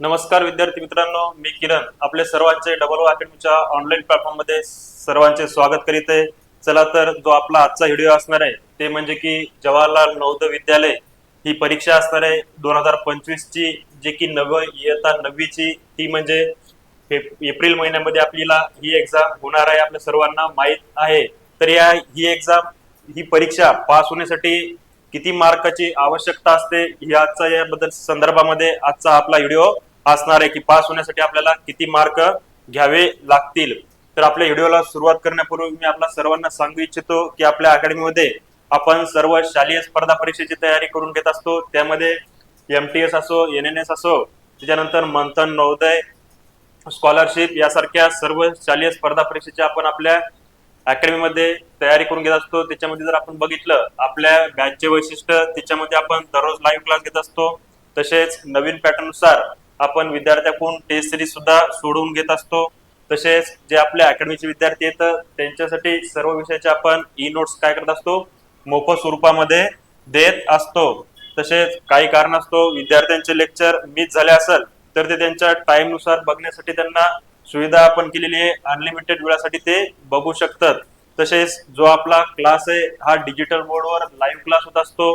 नमस्कार विद्यार्थी मित्रांनो मी किरण. आपले सर्वांचे डबल अकॅडमीच्या ऑनलाईन प्लॅटफॉर्ममध्ये सर्वांचे स्वागत करीत आहे. चला तर जो आपला आजचा व्हिडिओ असणार आहे ते म्हणजे की जवाहरलाल नवोदय विद्यालय. ही परीक्षा असणार आहे दोन हजार पंचवीस ची जे की नव इयत्ता नववीची. ती म्हणजे एप्रिल महिन्यामध्ये आपल्याला ही एक्झाम होणार आहे आपल्या सर्वांना माहीत आहे. तर या ही एक्झाम ही परीक्षा पास होण्यासाठी किती मार्काची आवश्यकता असते ही आजचा याबद्दल संदर्भामध्ये आजचा आपला व्हिडिओ असणार आहे की पास होण्यासाठी आपल्याला किती मार्क घ्यावे लागतील? तर आपल्या व्हिडिओला सुरुवात करण्यापूर्वी मी आपल्या सर्वांना सांगू इच्छितो की आपल्या अकॅडमीमध्ये आपण सर्व शालेय स्पर्धा परीक्षेची तयारी करून घेत असतो. त्यामध्ये एम टी एस असो एन एन एस असो त्याच्यानंतर मंथन नवोदय स्कॉलरशिप यासारख्या सर्व शालेय स्पर्धा परीक्षेच्या आपण आपल्या अकॅडमीमध्ये तयारी करून घेत असतो. त्याच्यामध्ये जर आपण बघितलं आपल्या बॅचचे वैशिष्ट्य त्याच्यामध्ये आपण दररोज लाईव्ह क्लास घेत असतो. तसेच नवीन पॅटर्ननुसार आपण विद्यार्थ्याकडून टेस्ट सिरीज सुद्धा सोडवून घेत असतो. तसेच जे आपल्या अकॅडमीचे विद्यार्थी आहेत त्यांच्यासाठी सर्व विषयाचे आपण ई नोट्स काय करत असतो? मोफत स्वरूपामध्ये देत असतो. तसेच काही कारण असतो विद्यार्थ्यांचे लेक्चर मिस झाले असेल तर ते त्यांच्या टाइमनुसार बघण्यासाठी त्यांना सुविधा आपण केलेली आहे. अनलिमिटेड वेळासाठी ते बघू शकतात. तसेच जो आपला क्लास आहे हा डिजिटल बोर्डवर लाईव्ह क्लास होत असतो.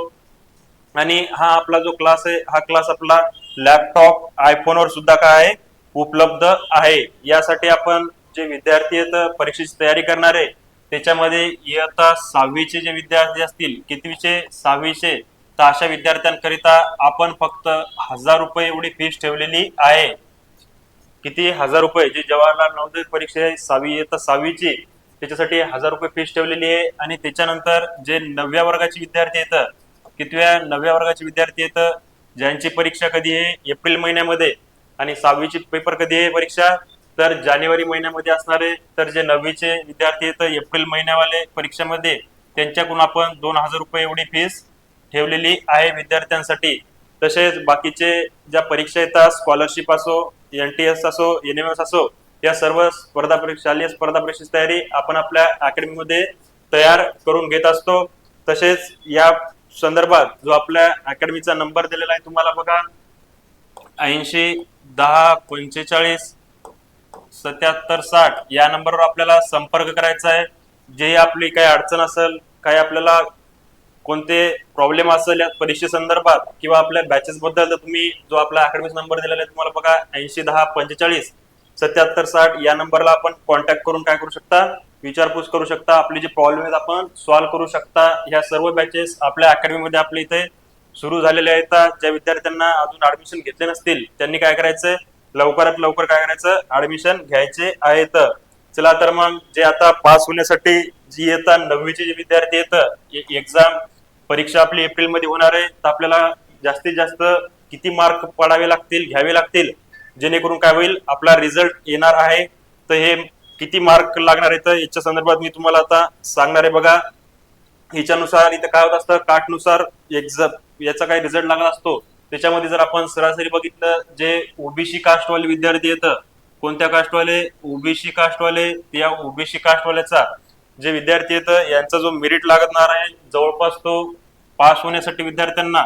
आणि हा आपला जो क्लास आहे हा क्लास आपला लॅपटॉप आयफोनवर सुद्धा काय आहे उपलब्ध आहे? यासाठी आपण जे विद्यार्थी आहेत परीक्षेची तयारी करणार आहे त्याच्यामध्ये इयत्ता सहावीचे जे विद्यार्थी असतील कितवीचे? सहावीचे. तर अशा विद्यार्थ्यांकरिता आपण फक्त हजार रुपये एवढी फीस ठेवलेली आहे. किती? हजार रुपये. जी जवाहरलाल नवोदय परीक्षा आहे सहावी इयत्ता सहावीची त्याच्यासाठी हजार रुपये फीस ठेवलेली आहे. आणि त्याच्यानंतर जे नवव्या वर्गाचे विद्यार्थी येतं कितव्या नवव्या वर्गाचे विद्यार्थी येतं ज्यांची परीक्षा कधी आहे? एप्रिल महिन्यामध्ये. आणि सहावीची पेपर कधी आहे परीक्षा? तर जानेवारी महिन्यामध्ये असणारे तर जे नववीचे विद्यार्थी आहेत एप्रिल महिन्यावाले परीक्षेमध्ये त्यांच्याकडून आपण दोन हजार रुपये एवढी फीस ठेवलेली आहे विद्यार्थ्यांसाठी. तसेच बाकीचे ज्या परीक्षा येतात स्कॉलरशिप असो एन टी एस असो एन एम एस असो या सर्व स्पर्धा परीक्षा शालेय स्पर्धा परीक्षेची तयारी आपण आपल्या अकॅडमीमध्ये तयार करून घेत असतो. तसेच या संदर्भात जो आपल्या अकॅडमीचा नंबर दिलेला आहे तुम्हाला बघा. ऐंशी दहा पंचेचाळीस सत्याहत्तर साठ या नंबरवर आपल्याला संपर्क करायचा आहे. जे आपली काही अडचण असेल काही आपल्याला कोणते प्रॉब्लेम असेल या परीक्षे संदर्भात किंवा आपल्या बॅचेस बद्दल तर तुम्ही जो आपला अकॅडमिक नंबर दिलेला आहे तुम्हाला बघा ऐंशी दहा पंचेचाळीस सत्याहत्तर साठ या नंबरला आपण कॉन्टॅक्ट करून काय करू शकता. विचारपूस करू शकता आपले जे प्रॉब्लेम आहेत आपण सॉल्व्ह करू शकता. ह्या सर्व बॅचेस आपल्या अकॅडमीमध्ये आपल्या इथे सुरू झालेल्या आहेत. ज्या विद्यार्थ्यांना अजून ऍडमिशन घेतले नसतील त्यांनी काय करायचं? लवकरात लवकर काय करायचं? ऍडमिशन घ्यायचे आहेत. चला तर मग जे आता पास होण्यासाठी जी येतात नववीचे जे विद्यार्थी येतं एक्झाम परीक्षा आपली एप्रिलमध्ये होणार आहे. तर आपल्याला जास्तीत जास्त किती मार्क पडावे लागतील घ्यावे लागतील? जेणेकरून काय होईल? आपला रिझल्ट येणार आहे. तर हे किती मार्क लागणार आहेत याच्या संदर्भात मी तुम्हाला आता सांगणार आहे. बघा ह्याच्यानुसार इथं काय होत असतं काटनुसार एक्झाम याचा काही रिझल्ट लागला असतो. त्याच्यामध्ये जर आपण सरासरी बघितलं जे ओबीसी कास्टवाले विद्यार्थी येतं कोणत्या कास्टवाले? ओबीसी कास्टवाले या ओबीसी कास्टवाल्याचा जे विद्यार्थी येतं यांचा जो मेरिट लागणार आहे जवळपास तो पास होण्यासाठी विद्यार्थ्यांना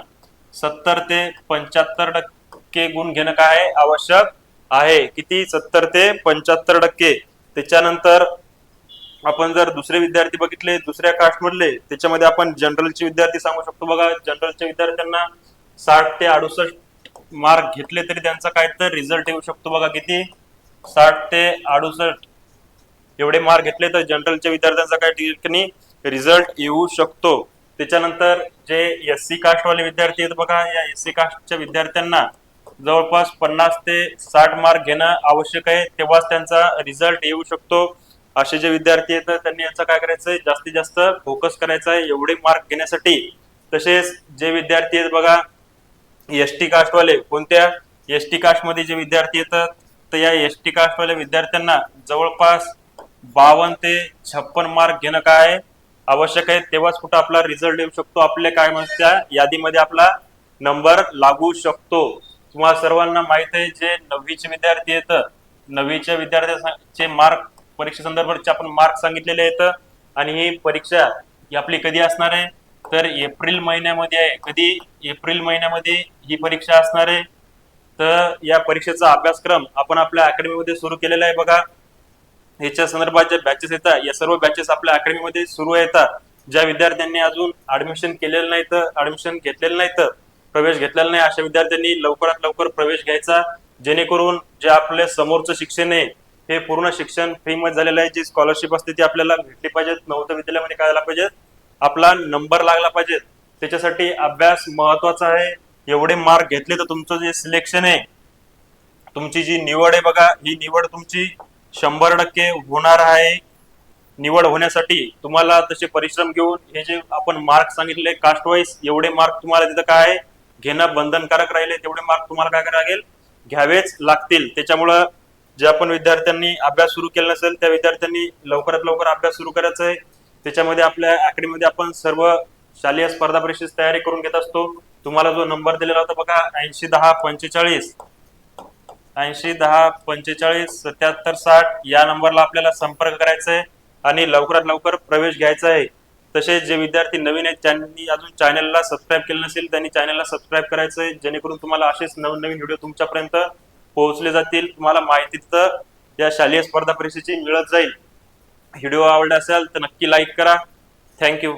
सत्तर ते पंच्याहत्तर टक्के गुण घेणं काय आवश्यक आहे. किती? सत्तर ते पंच्याहत्तर टक्के. त्याच्यानंतर आपण जर दुसरे विद्यार्थी बघितले दुसऱ्या कास्टमधले त्याच्यामध्ये आपण जनरलचे विद्यार्थी सांगू शकतो बघा. जनरलच्या विद्यार्थ्यांना साठ ते अडुसष्ट मार्क घेतले तरी त्यांचा काय तर रिझल्ट येऊ शकतो बघा. किती? साठ ते अडुसष्ट एवढे मार्क घेतले तर जनरलच्या विद्यार्थ्यांचा काय ठिकाणी रिझल्ट येऊ शकतो. त्याच्यानंतर जे एस सी कास्टवाले विद्यार्थी आहेत बघा या एस सी कास्टच्या विद्यार्थ्यांना जवळपास पन्नास ते साठ मार्क घेणं आवश्यक आहे. तेव्हाच त्यांचा रिझल्ट येऊ शकतो. असे जे विद्यार्थी आहेत त्यांनी याचा काय करायचंय जास्तीत जास्त फोकस करायचा आहे. एवढे मार्क घेण्यासाठी. तसेच जे विद्यार्थी आहेत बघा एस टी कास्टवाले कोणत्या एस टी कास्टमध्ये जे विद्यार्थी येतात तर या एस टी कास्टवाल्या विद्यार्थ्यांना जवळपास बावन्न ते छप्पन मार्क घेणं काय आहे? आवश्यक आहे. तेव्हाच कुठं आपला रिझल्ट येऊ शकतो. आपल्या काय म्हणतात त्या यादीमध्ये आपला नंबर लागू शकतो. तुम्हाला सर्वांना माहीत आहे जे नववीचे विद्यार्थी येतं नववीच्या विद्यार्थ्यांचे मार्क परीक्षे संदर्भातचे आपण मार्क सांगितलेले आहेत आणि ही परीक्षा ही आपली कधी असणार आहे? तर एप्रिल महिन्यामध्ये आहे. कधी? एप्रिल महिन्यामध्ये ही परीक्षा असणार आहे. तर या परीक्षेचा अभ्यासक्रम आपण आपल्या अकॅडमीमध्ये सुरू केलेला आहे बघा. याच्या संदर्भात ज्या बॅचेस येतात या सर्व बॅचेस आपल्या अकॅडमीमध्ये सुरू येतात ज्या विद्यार्थ्यांनी अजून ऍडमिशन केलेलं नाही तर ऍडमिशन घेतलेलं नाही तर प्रवेश घेतलेला नाही. अशा विद्यार्थ्यांनी लवकरात लवकर प्रवेश घ्यायचा. जेणेकरून जे आपल्या समोरचं शिक्षण आहे हे पूर्ण शिक्षण फ्रीमध्ये झालेलं आहे. जी स्कॉलरशिप असते ती आपल्याला भेटली पाहिजे नवोदय विद्यालयामध्ये काय झाला पाहिजे आपला नंबर लागला पाहिजे त्याच्यासाठी अभ्यास महत्त्वाचा आहे. एवढे मार्क घेतले तर तुमचं जे सिलेक्शन आहे तुमची जी निवड आहे बघा ही निवड तुमची शंभर टक्के होणार आहे. निवड होण्यासाठी तुम्हाला तसे परिश्रम घेऊन हे जे आपण मार्क सांगितले कास्ट वाईज एवढे मार्क तुम्हाला तिथं काय आहे? घेणं बंधनकारक राहिले तेवढे मार्क तुम्हाला काय करावे लागेल? घ्यावेच लागतील. त्याच्यामुळं जे आपण विद्यार्थ्यांनी अभ्यास सुरू केला नसेल त्या विद्यार्थ्यांनी लवकरात लवकर अभ्यास सुरू करायचा आहे. त्याच्यामध्ये आपल्या अकॅडमीमध्ये आपण सर्व शालेय स्पर्धा परीक्षेची तयारी करून घेत असतो. तुम्हाला जो नंबर दिलेला होता बघा ऐंशी दहा पंचेचाळीस. ऐंशी दहा पंचेचाळीस सत्याहत्तर साठ या नंबरला आपल्याला संपर्क करायचा आहे आणि लवकरात लवकर प्रवेश घ्यायचा आहे. तसेच जे विद्यार्थी नवीन आहेत त्यांनी अजून चॅनलला सबस्क्राईब केलं नसेल त्यांनी चॅनलला सबस्क्राईब करायचं आहे जेणेकरून तुम्हाला असेच नवनवीन व्हिडिओ तुमच्यापर्यंत पोहोचले जातील. तुम्हाला माहिती तिथं या शालेय स्पर्धा परीक्षेची मिळत जाईल. व्हिडिओ आवडला असेल तर नक्की लाईक करा. थँक्यू